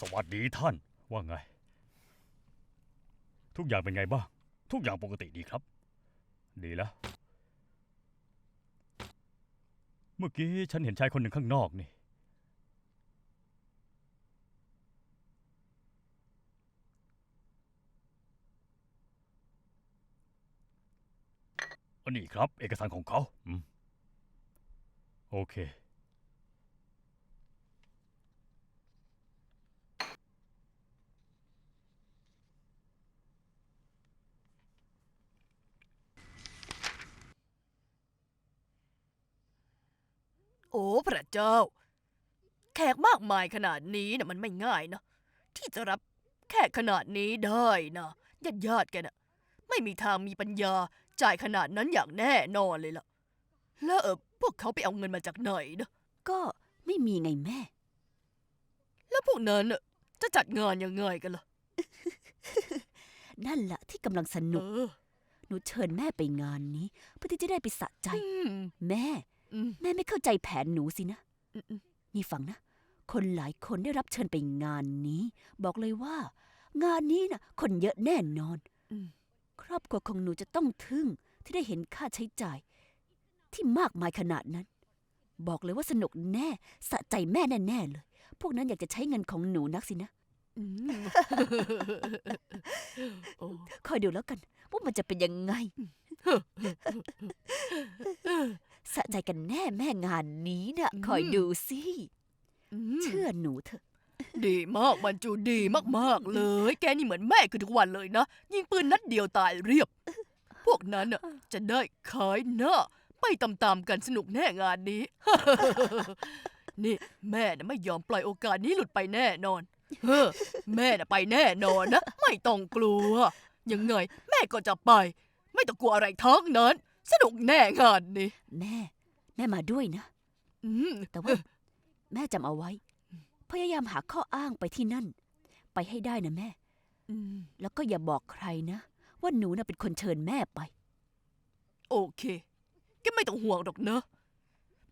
สวัสดีท่าน ว่าไง ทุกอย่างเป็นไงบ้าง ทุกอย่างปกติดีครับ ดีแล้ว เมื่อกี้ฉันเห็นชายคนหนึ่งข้างนอกนี่ อันนี้ครับ เอกสารของเขา อืม โอเค อ้พระเจ้า แขกมากมายขนาดนี้นะมันไม่ง่ายนะ ที่จะรับแขกขนาดนี้ได้นะญาติญาติๆแกน่ะไม่มีทางมีปัญญาจ่ายขนาดนั้นอย่างแน่นอนเลยล่ะ แล้วเออพวกเขาไปเอาเงินมาจากไหนนะก็ไม่มีไงแม่ แล้วพวกนั้นน่ะจะจัดงานยังไงกันล่ะนั่นแหละที่กำลังสเอนุก อหนูเชิญแม่ไปงานนี้ เพื่อที่จะได้ไปสะใจ อืม แม่ อืมแม่ไม่เข้าใจแผนหนูสินะ อืมอืมนี่ฟังนะ คนหลายคนได้รับเชิญไปงานนี้ บอกเลยว่า งานนี้นะคนเยอะแน่นอน อืมครอบครัวของหนูจะต้องทึ่งที่ได้เห็นค่าใช้จ่าย ที่มากมายขนาดนั้น บอกเลยว่าสนุกแน่สะใจแม่แน่ๆเลย พวกนั้นอยากจะใช้เงินของหนูนักสินะ อืมโอ้ คอยดูแล้วกัน ว่ามันจะเป็นยังไง สะใจกันแน่แม่งานนี้นะ่ะคอยดูสิอืมเชื่อหนูเถอะ ดีมากมันจูดีมากๆเลย แกนี่เหมือนแม่คือทุกวันเลยนะ ยิงปืนนัดเดียวตายเรียบ พวกนั้นน่ะจะได้ขายหน้า ไปตามๆกันสนุกแน่งานนี้ นี่แม่น่ะไม่ยอมปล่อยโอกาสนี้หลุดไปแน่นอนเฮ้อแม่น่ะไปแน่นอนนะ ไม่ต้องกลัว ยังไง แม่ก็จะไป ไม่ต้องกลัวอะไรทั้งนั้น สนุกแน่งานนี้ แม่ แม่มาด้วยนะ อืมแต่ว่า แม่จำเอาไว้ พยายามหาข้ออ้างไปที่นั่น ไปให้ได้นะแม่ อืมแล้วก็อย่าบอกใครนะ ว่าหนูน่ะเป็นคนเชิญแม่ไป โอเคแกไม่ต้องห่วงหรอกเนอะ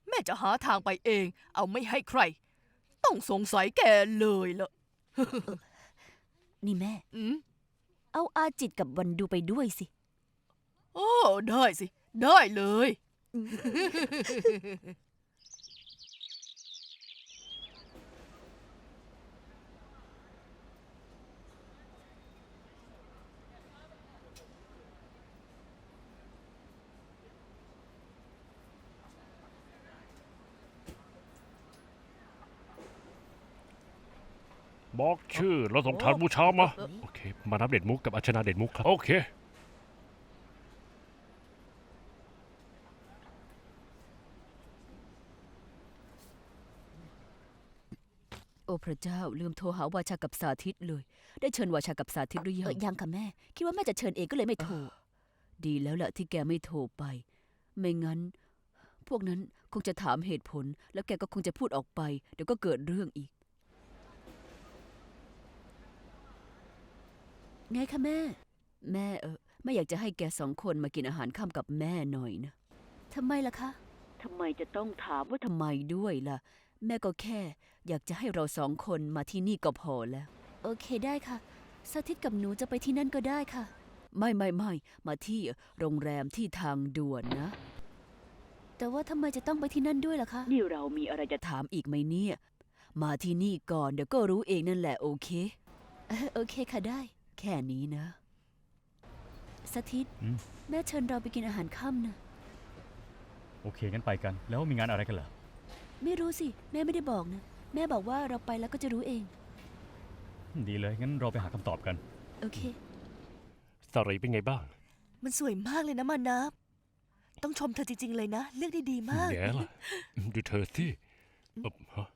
แม่จะหาทางไปเอง เอาไม่ให้ใคร ต้องสงสัยแกเลยล่ะนี่แม่ อืม เอาอาจิตกับวันดูไปด้วยสิ โอ้ ได้สิ ได้เลย บอกชื่อเราส่งฐานบูชามา โอเค มานับเด็ดมุกกับอัชนาเด็ดมุกครับ โอเค พระเจ้าลืมโทรหาวาชากับสาธิตเลย ได้เชิญวาชากับสาธิตหรือยังยังค่ะแม่ คิดว่าแม่จะเชิญเองก็เลยไม่โทร ดีแล้วแหละที่แกไม่โทรไป ไม่งั้น พวกนั้นคงจะถามเหตุผล แล้วแกก็คงจะพูดออกไป เดี๋ยวก็เกิดเรื่องอีก ไงคะแม่ แม่เออไม่อยากจะให้แกสองคนมากินอาหารค่ำกับแม่หน่อยนะทำไมล่ะคะทำไมจะต้องถามว่าทำไมด้วยล่ะ แม่ก็แค่ อยากจะให้เราสองคนมาที่นี่ก็พอแล้ว โอเคได้ค่ะ สาธิตกับหนูจะไปที่นั่นก็ได้ค่ะ ไม่ไม่ไม่มาที่โรงแรมที่ทางด่วนนะ แต่ว่าทำไมจะต้องไปที่นั่นด้วยล่ะคะ นี่เรามีอะไรจะถามอีกไหมเนี่ย มาที่นี่ก่อนเดี๋ยวก็รู้เองนั่นแหละโอเค เออโอเคค่ะได้ แค่นี้นะสาธิต อืม แม่เชิญเราไปกินอาหารค่ำนะ โอเคงั้นไปกัน แล้วมีงานอะไรกันเหรอ ไม่รู้สิ แม่ไม่ได้บอกนะ แม่บอกว่าเราไปแล้วก็จะรู้เอง ดีเลย งั้นเราไปหาคำตอบกัน โอเค สรีเป็นไงบ้างมันสวยมากเลยนะมานับต้องชมเธอจริง ๆ เลยนะ เลือกได้ดีมาก แย่ล่ะ ดูเธอสิเอ่อฮะ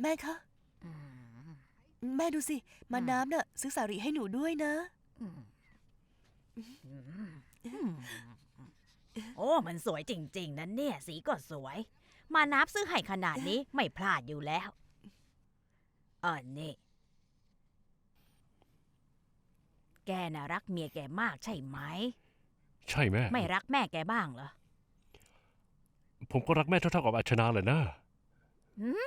แม่คะแม่ดูสิ มาน้ำน่ะซื้อสาหรีให้หนูด้วยนะ โอ้ มันสวยจริง ๆ นะเนี่ย สีก็สวย มานับซื้อให้ขนาดนี้ไม่พลาดอยู่แล้วเออนี่ แกน่ะรักเมียแกมากใช่ไหม ใช่แม่ ไม่รักแม่แกบ้างเหรอ ผมก็รักแม่เท่าๆกับอัชนาเลยนะ หืม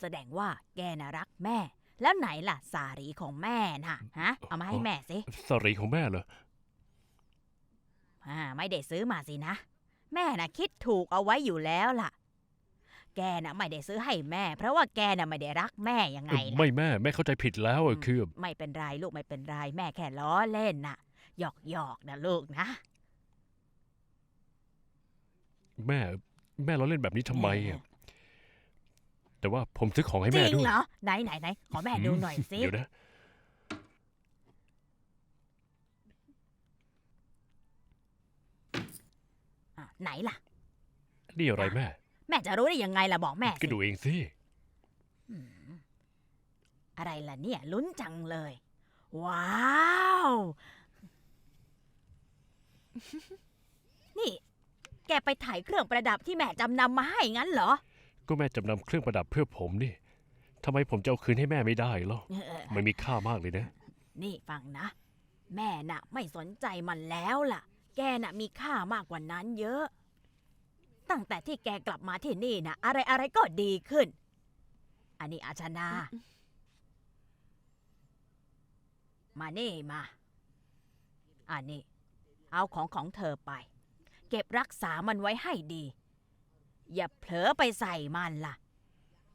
แสดงว่าแกน่ะรักแม่ แล้วไหนล่ะ สารีของแม่น่ะ ฮะ เอามาให้แม่สิ สรีของแม่เหรออ่า ไม่ได้ซื้อมาสินะ แม่น่ะคิดถูกเอาไว้อยู่แล้วล่ะ แกน่ะไม่ได้ซื้อให้แม่ เพราะว่าแกน่ะไม่ได้รักแม่ยังไงล่ะไม่แม่แม่เข้าใจผิดแล้วอะคือไม่เป็นไรลูกไม่เป็นไรแม่แค่ล้อเล่นน่ะหยอกหยอกๆนะลูกนะแม่แม่เราเล่นแบบนี้ทำไมอะแต่ว่าผมซื้อของให้จแม่ริงด้วยเหรอไหนไหนไหนขอแม่ดูหน่อยสิ เดี๋ยวนะ ไหนล่ะ นี่อะไรแม่ แม่จะรู้ได้ยังไงล่ะบอกแม่ก็สิดูเองสิ อืมอะไรล่ะเนี่ยลุ้นจังเลย ว้าว นี่ แกไปถ่ายเครื่องประดับที่แม่จำนำมาให้งั้นเหรอก็แม่จำนำเครื่องประดับเพื่อผมนี่ทำไมผมจะเอาคืนให้แม่ไม่ได้หรอเออ มันมีค่ามากเลยนะ นี่ฟังนะ แม่น่ะ ไม่สนใจมันแล้วล่ะ แกน่ะมีค่ามากกว่านั้นเยอะ ตั้งแต่ที่แกกลับมาที่นี่นะอะไรอะไรก็ดีขึ้น อันนี้อาชนา มานี่มา อันนี้ เอาของของเธอไป เก็บรักษามันไว้ให้ดี อย่าเผลอไปใส่มันล่ะ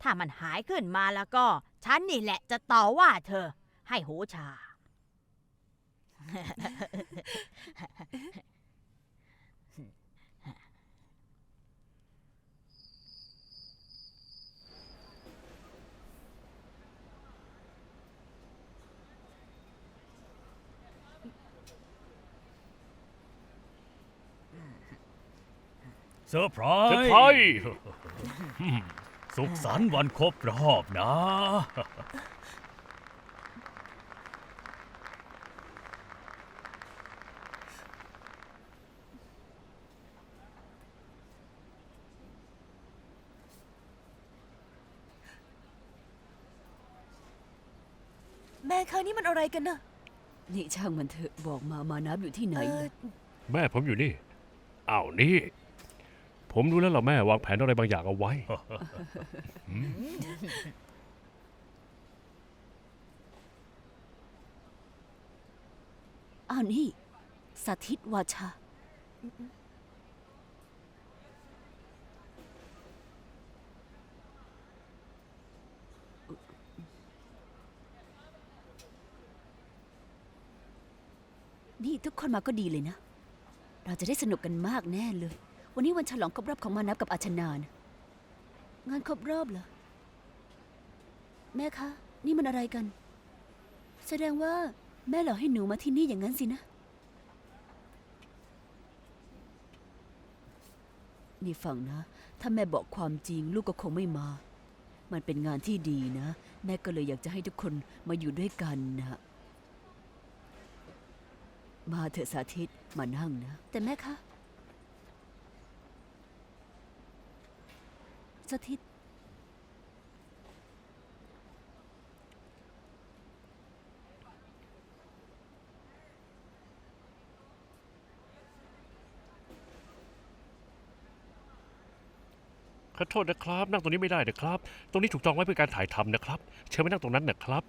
ถ้ามันหายขึ้นมาแล้วก็ ฉันนี่แหละจะต่อว่าเธอ ให้หูชา เซอร์ไพรส์ เซอร์ไพรส์ สุขสันต์วันครบรอบนะ คะนี่มันอะไรกันนะนี่ช่างมันเถอะบอกมามานับอยู่ที่ไหนเออล่ะแม่ผมอยู่นี่อ้าวนี่ ผมรู้แล้วเหรอแม่วางแผนอะไรบางอย่างเอาไว้ อ้าวนี่สาธิตวาชา ทุกคนมาก็ดีเลยนะ เราจะได้สนุกกันมากแน่เลย วันนี้วันฉลองครบรอบของมานับกับอาชนานะงานครบรอบเหรอ แม่คะ นี่มันอะไรกัน แสดงว่าแม่หลอกให้หนูมาที่นี่อย่างนั้นสินะ นี่ฟังนะ ถ้าแม่บอกความจริงลูกก็คงไม่มา มันเป็นงานที่ดีนะ แม่ก็เลยอยากจะให้ทุกคนมาอยู่ด้วยกันนะ มาเถอะสาธิตมานั่งนะ แต่แม่คะสาธิต ขอโทษนะครับ นั่งตรงนี้ไม่ได้นะครับ ตรงนี้ถูกจองไว้เพื่อการถ่ายทำนะครับ เชิญไปนั่งตรงนั้นนะครับ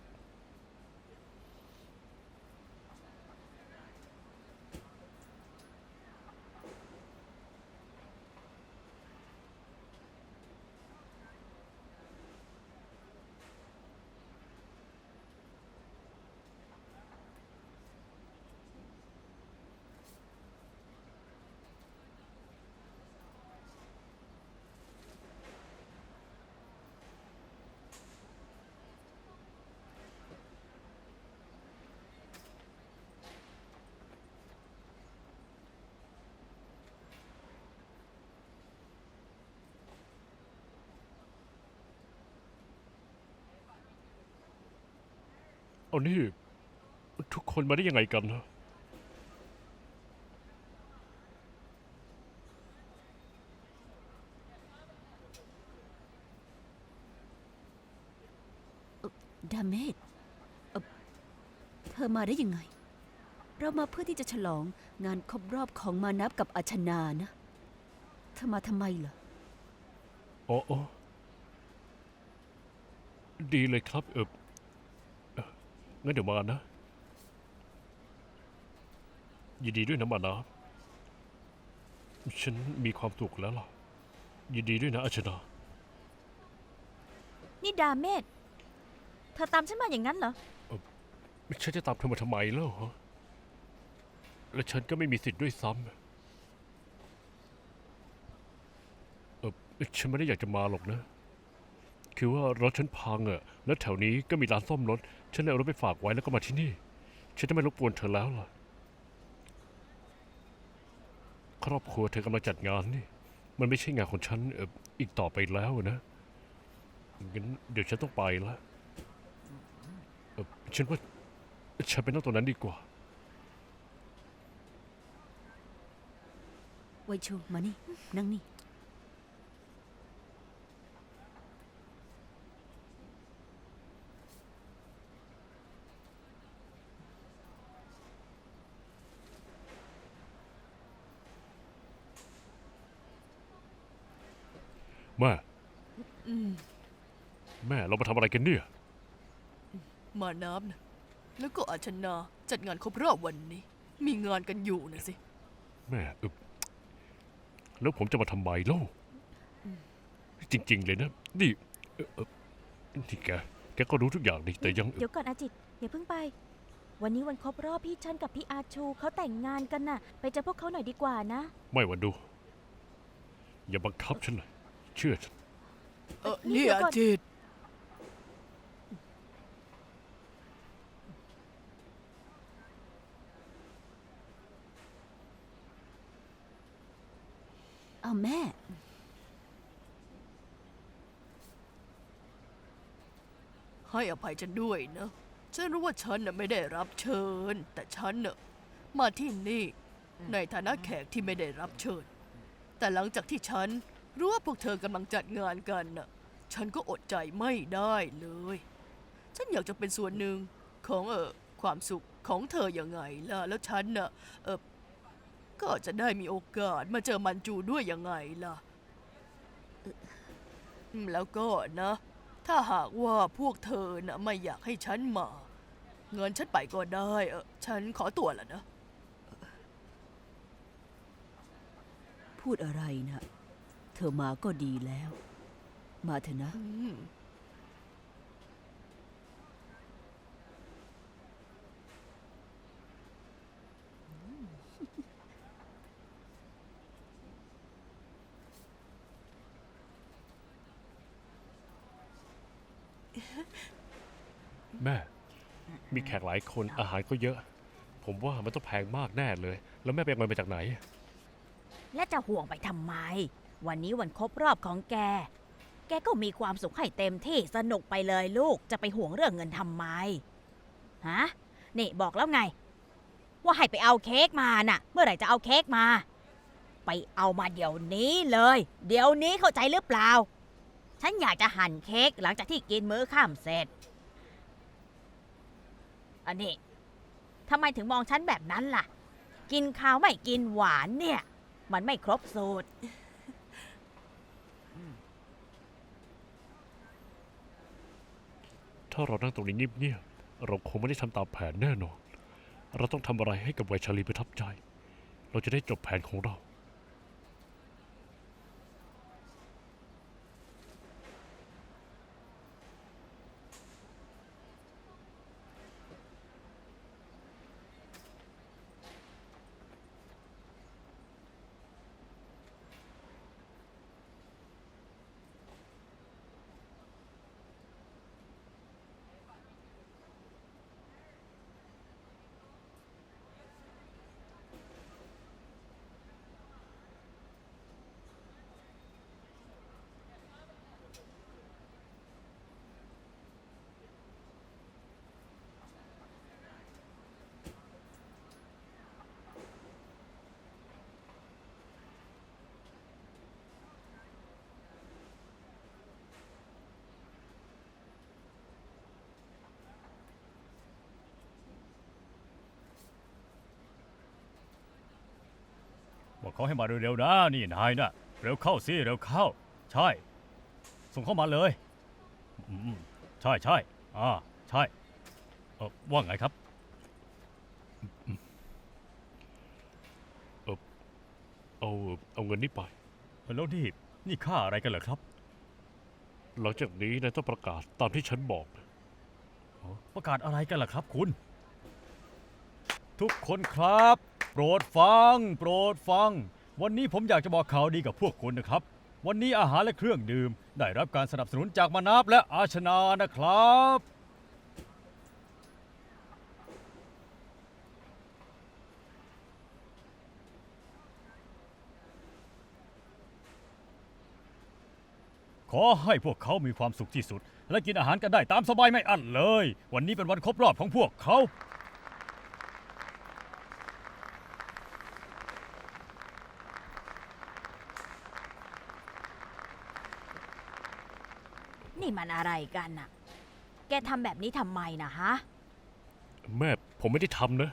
เอานี่ ทุกคนมาได้ยังไงกันนะดาเมจเอ่อเธอมาได้ยังไง เรามาเพื่อที่จะฉลองงานครบรอบของมานับกับอาชนานะ เธอมาทำไมเหรอโอ้โอ้ดีเลยครับเออเอ่อ งั้นเดี๋ยวมานะ ยินดีด้วยนะมานะ ฉันมีความสุขแล้วล่ะ ยินดีด้วยนะอาชนา นี่ดาเมศเธอตามฉันมาอย่างนั้นเหรอ ฉันจะตามเธอมาทำไมแล้วฮะและฉันก็ไม่มีสิทธิ์ด้วยซ้ำเออฉันไม่ได้อยากจะมาหรอกนะ คือว่ารถฉันพังอะแล้วแถวนี้ก็มีร้านซ่อมรถ ฉันเลยเอารถไปฝากไว้แล้วก็มาที่นี่ ฉันจะไม่รบกวนเธอแล้วล่ะ ครอบครัวเธอกำลังจัดงานนี่ มันไม่ใช่งานของฉันเอออีกต่อไปแล้วนะ งั้นเดี๋ยวฉันต้องไปละเออฉันว่าฉันไปนั่งตรงนั้นดีกว่า ไวชูมานี่ นั่งนี่ แม่ เรามาทำอะไรกันเนี่ย มาน้ำนะแล้วก็อาชนาจัดงานครบรอบวันนี้ มีงานกันอยู่นะสิ แม่เออแล้วผมจะมาทำไมเล่าจริง ๆ เลยนะ นี่เอ่อเอ่อนี่แก แกก็รู้ทุกอย่างดีแต่ยังเดี๋ยวก่อนอาจิตอย่าเพิ่งไป วันนี้วันครบรอบพี่ฉันกับพี่อาชูเขาแต่งงานกันน่ะ ไปเจอพวกเขาหน่อยดีกว่านะ ไม่วันดู อย่าบังคับฉันเลยเชื่อฉัน เออนี่นี่เดี๋ยวอาก่อนจิต เอาแม่ ให้อภัยฉันด้วยนะ ฉันรู้ว่าฉันน่ะไม่ได้รับเชิญ แต่ฉันน่ะมาที่นี่ในฐานะแขกที่ไม่ได้รับเชิญ แต่หลังจากที่ฉันรู้ว่าพวกเธอกำลังจัดงานกันน่ะ ฉันก็อดใจไม่ได้เลย ฉันอยากจะเป็นส่วนหนึ่งของเออความสุขของเธอยังไงล่ะ แล้วฉันน่ะเออก็จะได้มีโอกาสมาเจอมันจูด้วยยังไงล่ะอืมแล้วก็นะ ถ้าหากว่าพวกเธอนะไม่อยากให้ฉันมา เงินฉันไปก็ได้เออฉันขอตัวละนะ พูดอะไรนะ เธอมาก็ดีแล้ว มาเถอะนะ อืม แม่ มีแขกหลายคนอาหารก็เยอะ ผมว่ามันต้องแพงมากแน่เลย แล้วแม่ไปเอาเงินมาจากไหน และจะห่วงไปทำไม วันนี้วันครบรอบของแก แกก็มีความสุขให้เต็มที่สนุกไปเลยลูกจะไปห่วงเรื่องเงินทำไมฮะนี่บอกแล้วไง ว่าให้ไปเอาเค้กมาน่ะ เมื่อไหร่จะเอาเค้กมา ไปเอามาเดี๋ยวนี้เลย เดี๋ยวนี้เข้าใจหรือเปล่า ฉันอยากจะหั่นเค้กหลังจากที่กินมื้อค่ำเสร็จ อันนี้ทำไมถึงมองฉันแบบนั้นล่ะ กินข้าวไม่กินหวานเนี่ย มันไม่ครบสูตร ถ้าเรานั่งตรงนี้เงียบๆเราคงไม่ได้ทำตามแผนแน่นอน เราต้องทำอะไรให้กับไวชาลีประทับใจ เราจะได้จบแผนของเรา บอกเขาให้มาเร็วๆนะนี่นายนะเร็วเข้าสิเร็วเข้า ใช่ ส่งเข้ามาเลยอืมใช่ใช่อ่าใช่เออว่าไงครับเอาเอาเงินนี้ไป แล้วนี่นี่ค่าอะไรกันเหรอครับ หลังจากนี้นายต้องประกาศตามที่ฉันบอกนะอ๋อประกาศอะไรกันล่ะครับคุณ ทุกคนครับ โปรดฟัง โปรดฟัง วันนี้ผมอยากจะบอกข่าวดีกับพวกคุณนะครับ วันนี้อาหารและเครื่องดื่ม ได้รับการสนับสนุนจากมานาบและอาชนานะครับ ขอให้พวกเขามีความสุขที่สุด และกินอาหารกันได้ตามสบายไม่อั้นเลย วันนี้เป็นวันครบรอบของพวกเขา นี่มันอะไรกันน่ะ แกทำแบบนี้ทำไมนะฮะ แม่ผมไม่ได้ทำนะ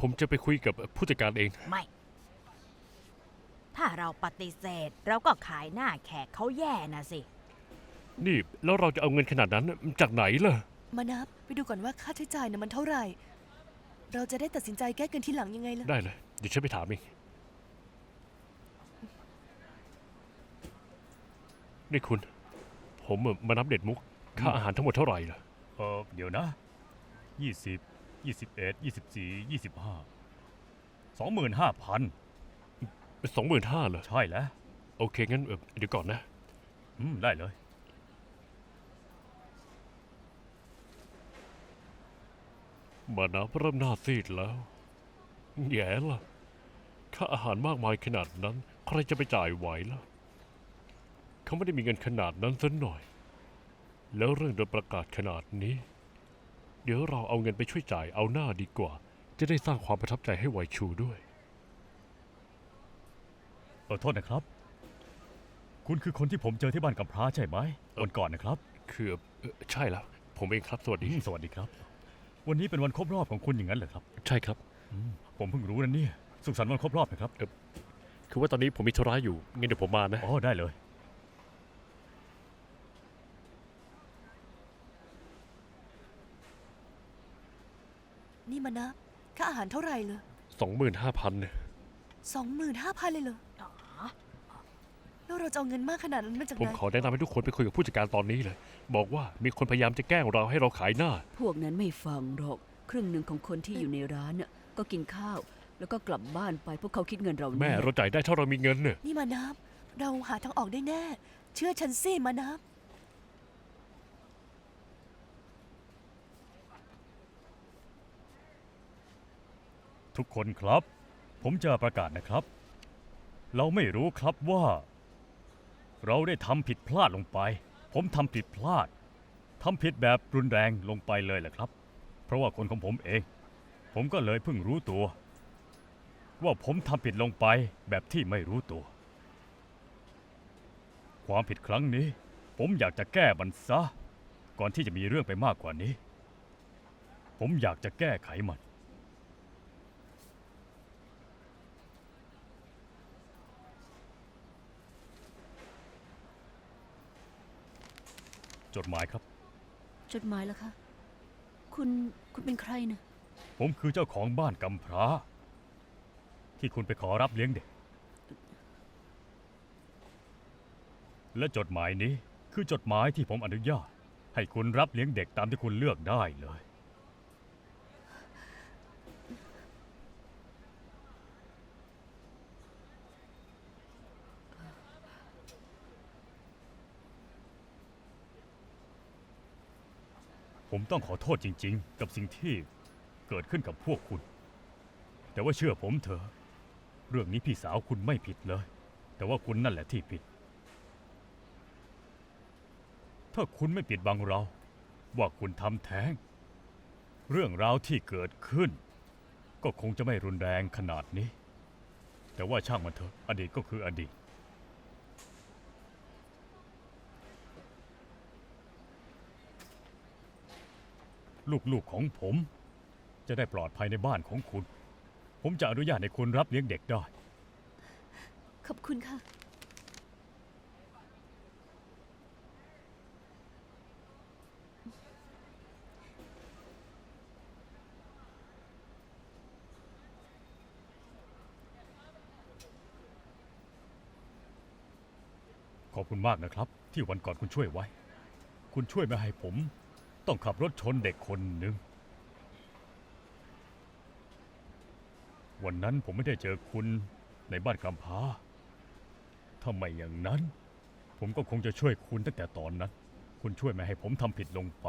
ผมจะไปคุยกับผู้จัดการเอง ไม่ ถ้าเราปฏิเสธเราก็ขายหน้าแขกเขาแย่นะสิ นี่แล้วเราจะเอาเงินขนาดนั้นจากไหนล่ะ มานับไปดูก่อนว่าค่าใช้จ่ายน่ะมันเท่าไหร่ เราจะได้ตัดสินใจแก้กันทีหลังยังไงล่ะ ได้เลย เดี๋ยวฉันไปถามเอง นี่คุณ ผมเอ่อมานับเด็ดมุก ค่าอาหารทั้งหมดเท่าไหร่ล่ะเออเดี๋ยวนะ20 21 24 25 25,000สองหมื่นห้าเหรอ ใช่แล้วโอเค งั้นเอ่อเดี๋ยวก่อนนะ อืมได้เลย มานับเริ่มหน้าซีดแล้ว แย่ล่ะค่าอาหารมากมายขนาดนั้น ใครจะไปจ่ายไหวล่ะ เขาไม่ได้มีเงินขนาดนั้นสักหน่อย แล้วเรื่องโดนประกาศขนาดนี้ เดี๋ยวเราเอาเงินไปช่วยจ่ายเอาหน้าดีกว่า จะได้สร้างความประทับใจให้ไหวชูด้วยเออโทษนะครับ คุณคือคนที่ผมเจอที่บ้านกับพร้าใช่ไหมวันก่อนนะครับ คือเอ่อใช่แล้ว ผมเองครับ สวัสอืดีมสวัสดีครับ วันนี้เป็นวันครบรอบของคุณอย่างนั้นเหรอครับ ใช่ครับอืมผมเพิ่งรู้นะเนี่ย สุขสันต์วันครบรอบนะครับ คือว่าตอนนี้ผมมีธุระอยู่งั้นเดี๋ยวผมมานะ อ๋อ ได้เลย มานับค่าอาหารเท่าไหร่เลยสองหมื่นห้าพันเนี่ยสองหมื่นห้าพันเลยเหรออ๋อแล้วเราจะเอาเงินมากขนาดนั้นมาจากผมไหนขอแนะนำให้ทุกคนไปคุยกับผู้จัดการตอนนี้เลย บอกว่ามีคนพยายามจะแกล้งเราให้เราขายหน้า พวกนั้นไม่ฟังหรอก ครึ่งหนึ่งของคนที่อยู่ในร้านน่ะก็กินข้าว แล้วก็กลับบ้านไปพวกเขาคิดเงินเราแม่น่เราจ่ายได้ถ้าเรามีเงินเนี่ยนี่มานับ เราหาทางออกได้แน่ เชื่อฉันสิมานับ ทุกคนครับ ผมจะประกาศนะครับ เราไม่รู้ครับว่า เราได้ทำผิดพลาดลงไป ผมทำผิดพลาดทำผิดแบบรุนแรงลงไปเลยแหละครับ เพราะว่าคนของผมเอง ผมก็เลยเพิ่งรู้ตัว ว่าผมทำผิดลงไปแบบที่ไม่รู้ตัว ความผิดครั้งนี้ ผมอยากจะแก้มันซะ ก่อนที่จะมีเรื่องไปมากกว่านี้ ผมอยากจะแก้ไขมัน จดหมายครับ จดหมายแล้วคะ คุณคุณเป็นใครนะผมคือเจ้าของบ้านกำพร้า ที่คุณไปขอรับเลี้ยงเด็ก และจดหมายนี้คือจดหมายที่ผมอนุญาต ให้คุณรับเลี้ยงเด็กตามที่คุณเลือกได้เลย ผมต้องขอโทษจริง ๆ กับสิ่งที่เกิดขึ้นกับพวกคุณ แต่ว่าเชื่อผมเถอะ เรื่องนี้พี่สาวคุณไม่ผิดเลย แต่ว่าคุณนั่นแหละที่ผิด ถ้าคุณไม่ปิดบังเรา ว่าคุณทำแท้ง เรื่องราวที่เกิดขึ้น ก็คงจะไม่รุนแรงขนาดนี้ แต่ว่าช่างมันเถอะ อดีตก็คืออดีต ลูกๆของผม จะได้ปลอดภัยในบ้านของคุณ ผมจะอนุญาตให้คุณรับเลี้ยงเด็กได้ ขอบคุณค่ะ ขอบคุณมากนะครับ ที่วันก่อนคุณช่วยไว้ คุณช่วยมาให้ผม ต้องขับรถชนเด็กคนหนึ่ง วันนั้นผมไม่ได้เจอคุณในบ้านกำพร้าถ้าไม่อย่างนั้น ผมก็คงจะช่วยคุณตั้งแต่ตอนนั้น คุณช่วยไม่ให้ผมทำผิดลงไป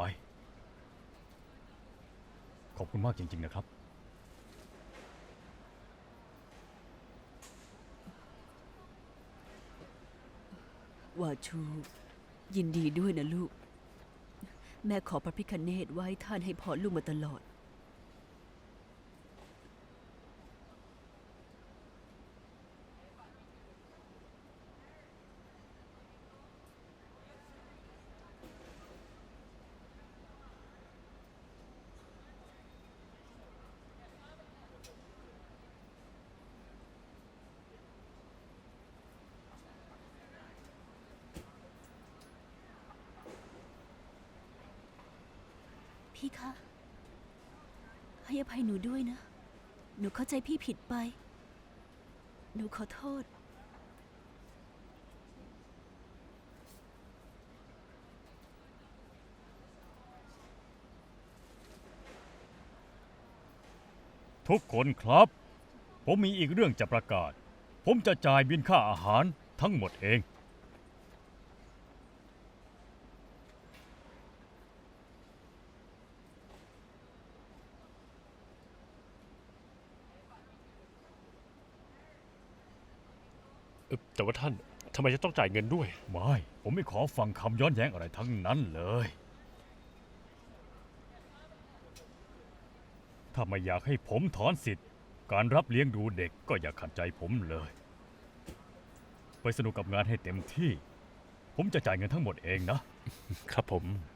ขอบคุณมากจริง ๆ นะครับวาชู ยินดีด้วยนะลูก แม่ขอพระพิคเนตไว้ท่านให้พรลูกมาตลอด พี่คะ ให้อภัยหนูด้วยนะ หนูเข้าใจพี่ผิดไป หนูขอโทษ ทุกคนครับ ผมมีอีกเรื่องจะประกาศ ผมจะจ่ายบินค่าอาหารทั้งหมดเอง แต่ว่าท่านทำไมจะต้องจ่ายเงินด้วย ไม่ ผมไม่ขอฟังคำย้อนแย้งอะไรทั้งนั้นเลย ถ้าไม่อยากให้ผมถอนสิทธิ์ การรับเลี้ยงดูเด็กก็อย่าขัดใจผมเลย ไปสนุกกับงานให้เต็มที่ ผมจะจ่ายเงินทั้งหมดเองนะ ครับผมค